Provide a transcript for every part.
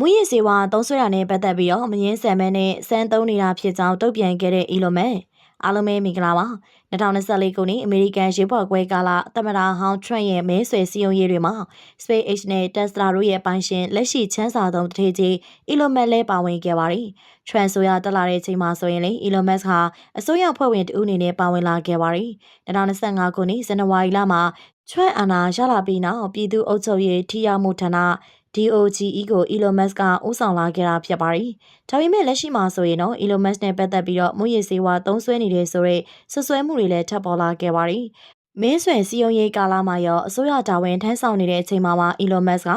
မူရစ်စေဝါသုံးဆွဲတာနဲ့ပတ်သက်ပြီးတော့မငင်းဆန်မဲနဲ့စမ်းသုံးနေတာဖြစ်ကြောင်းတုံ့ပြန်ခဲ့တဲ့ Elon Musk အားလုံးပဲမင်္ဂလာပါ2024ခုနှစ်အမေရိကန်ရွေးကောက်ပွဲကာလသမ္မတဟောင်း Trump ရဲ့မဲဆွယ်စည်းရုံးရေးတွေမှာ SpaceX နဲ့ Tesla တို့ရဲ့ပိုင်ရှင်လက်ရှိချမ်းသာဆုံးတထေးကြီး Elon Musk လည်းပါဝင်ခဲ့ပါတယ်။ Trump ဆိုရတက်လာတဲ့အချိန်မှာဆိုရင်လေ Elon Musk ဟာအစိုးရဖွဲ့ဝင်တဦးအနေနဲ့ပါဝင်လာခဲ့ပါတယ်2025ခုနှစ်ဇန်နဝါရီလမှာ Trump အာဏာရလာပြီးနောက်ပြည်သူ့အုပ်ချုပ်ရေးထိရောက်မှုဌာန DOGE ကို Elon Musk ကဦးဆောင်လာခဲ့တာဖြစ်ပါတယ်။ဒါပေမဲ့လက်ရှိမှာဆိုရင်တော့ Elon Musk နဲ့ပတ်သက်ပြီးတော့မူရည်စေဝါသုံးစွဲနေတဲ့ဆိုတဲ့ဆွဆွဲမှုတွေလည်းထပ်ပေါ်လာခဲ့ပါတယ်။မင်းဆွယ်စီယုံရေးကာလမှာရောအစိုးရတာဝန်ထမ်းဆောင်နေတဲ့အချိန်မှာမှ Elon Musk က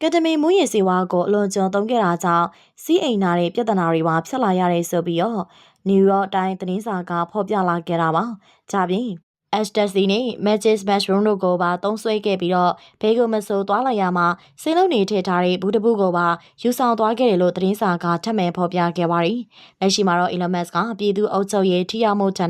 ကက်တမီမူရည်စေဝါကိုအလွန်ကျွံသုံးခဲ့တာကြောင့်စီးအိမ်နာတဲ့ပြဿနာတွေပါဖြစ်လာရတယ်ဆိုပြီးတော့ New York Times သတင်းစာကဖော်ပြလာခဲ့တာပါ။ကြပြင် Ecstasy နဲ့ Magic Mushroom တို့ကိုပါသုံးစွဲခဲ့ပြီးတော့ဘေးကိုမဆိုးသွားလိုက်ရမှာစိတ်လုံးနေထည့်ထားတဲ့ဘူးတပူကိုပါယူဆောင်သွားခဲ့တယ်လို့သတင်းစာကထပ်မံဖော်ပြခဲ့ပါတယ်။လက်ရှိမှာတော့ Elon Musk ကပြည်သူ့အုပ်ချုပ်ရေးထိရောက်မှုဌာန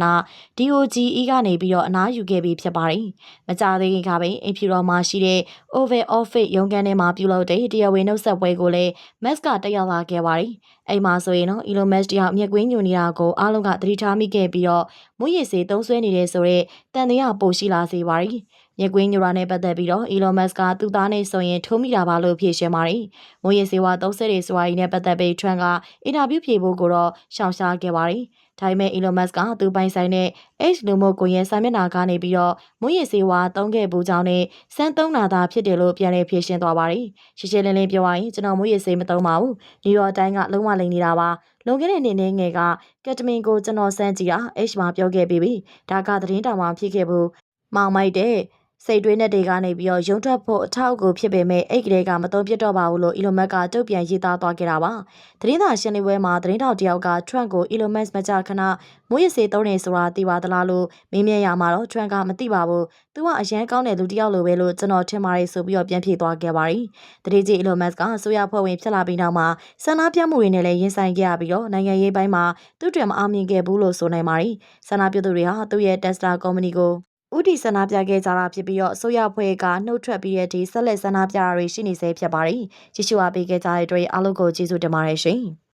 DOGE ကနေပြီးတော့အနားယူခဲ့ပြီးဖြစ်ပါတယ်။မကြသေးခင်ကပဲအင်ဖြူတော်မှာရှိတဲ့ Oval Office ရုံးခန်းထဲမှာပြုလုပ်တဲ့တရားဝင်နှုတ်ဆက်ပွဲကိုလည်း Musk ကတက်ရောက်လာခဲ့ပါတယ်။အဲ့မှာဆိုရင်တော့ Elon Musk တယောက်မျက်ကွင်းညွန်နေတာကိုအားလုံးကသတိထားမိခဲ့ပြီးတော့မွေးရည်စေသုံးဆွဲနေတဲ့ဆိုတော့တန်တရားပိုရှိလာစေပါ တယ်။မြက်ကွင်းညိုရာနဲ့ပတ်သက်ပြီးတော့ Elon Musk ကသူ့သားနဲ့ဆိုရင်ထုံးမိတာပါလို့ဖြေရှင်းပါတယ်။မွေးရည်စေဝါသုံးဆွဲတဲ့စွာရည်နဲ့ပတ်သက်ပြီး Trump ကအင်တာဗျူးဖြေဖို့ကိုတော့ရှောင်ရှားခဲ့ပါတယ်။ဒါပေမဲ့ Elon Musk ကသူပိုင်ဆိုင်တဲ့ X လူမှုကွန်ရက်စာမျက်နှာကနေပြီးတော့မွေးရည်စေဝါသုံးခဲ့ပူကြောင်းနဲ့စမ်းသုံးတာသာဖြစ်တယ်လို့ပြန်လည်ဖြေရှင်းသွားပါတယ်။ရှင်းရှင်းလင်းလင်းပြောရရင်ကျွန်တော်မွေးရည်စေမသုံးပါဘူး။ New York Times ကလုံးဝလိမ်နေတာပါ။လွန်ခဲ့တဲ့နှစ်ငယ်ကကက်တမင်ကိုကျွန်တော်စမ်းကြည့်တာ H မှာပြောခဲ့ပြီးပြီ။ဒါကသတင်းတောင်မှဖြစ်ခဲ့ဘူး။မောင်မိုက်တဲ့ စိတ်တွေးနဲ့တွေကနေပြီးတော့ရုံထွက်ဖို့အထောက်အကူဖြစ်ပေမဲ့အဲ့ကလေးကမတုံးပြတ်တော့ပါဘူးလို့ Elon Musk ကတုတ်ပြန်ရေးသားသွားခဲ့တာပါ။သတင်းသာရှင်းလင်းပွဲမှာသတင်းတောက်တယောက်က Trump ကို Elon Musk မကြခဏမွေးရစေသုံးနေဆိုတာသိပါသလားလို့မေးမြန်းရမှာတော့ Trump ကမသိပါဘူး။ "तू ကအရန်ကောင်းတဲ့လူတစ်ယောက်လိုပဲလို့ကျွန်တော်ထင်ပါတယ်ဆိုပြီးတော့ပြန်ဖြေသွားခဲ့ပါတယ်။တတိကြီး Elon Musk ကအစိုးရဖွဲ့ဝင်ဖြစ်လာပြီးနောက်မှာဆန္ဒပြမှုတွေနဲ့လည်းရင်ဆိုင်ခဲ့ရပြီးတော့နိုင်ငံရေးပိုင်းမှာသူ့တွင်မအောင်မြင်ခဲ့ဘူးလို့ဆိုနိုင်ပါတယ်။ဆန္ဒပြသူတွေဟာသူ့ရဲ့ Tesla ကုမ္ပဏီကို ဥတီဆန္ဒပြခဲ့ကြတာဖြစ်ပြီးတော့အစိုးရဖွဲ့ကနှုတ်ထွက်ပြီးတဲ့ဒီဆက်လက်ဆန္ဒပြတာတွေရှိနေစေဖြစ်ပါတယ်။ကြည့်ရှုအားပေးခဲ့ကြတဲ့အတွက်အားလုံးကိုကျေးဇူးတင်ပါတယ်ရှင်။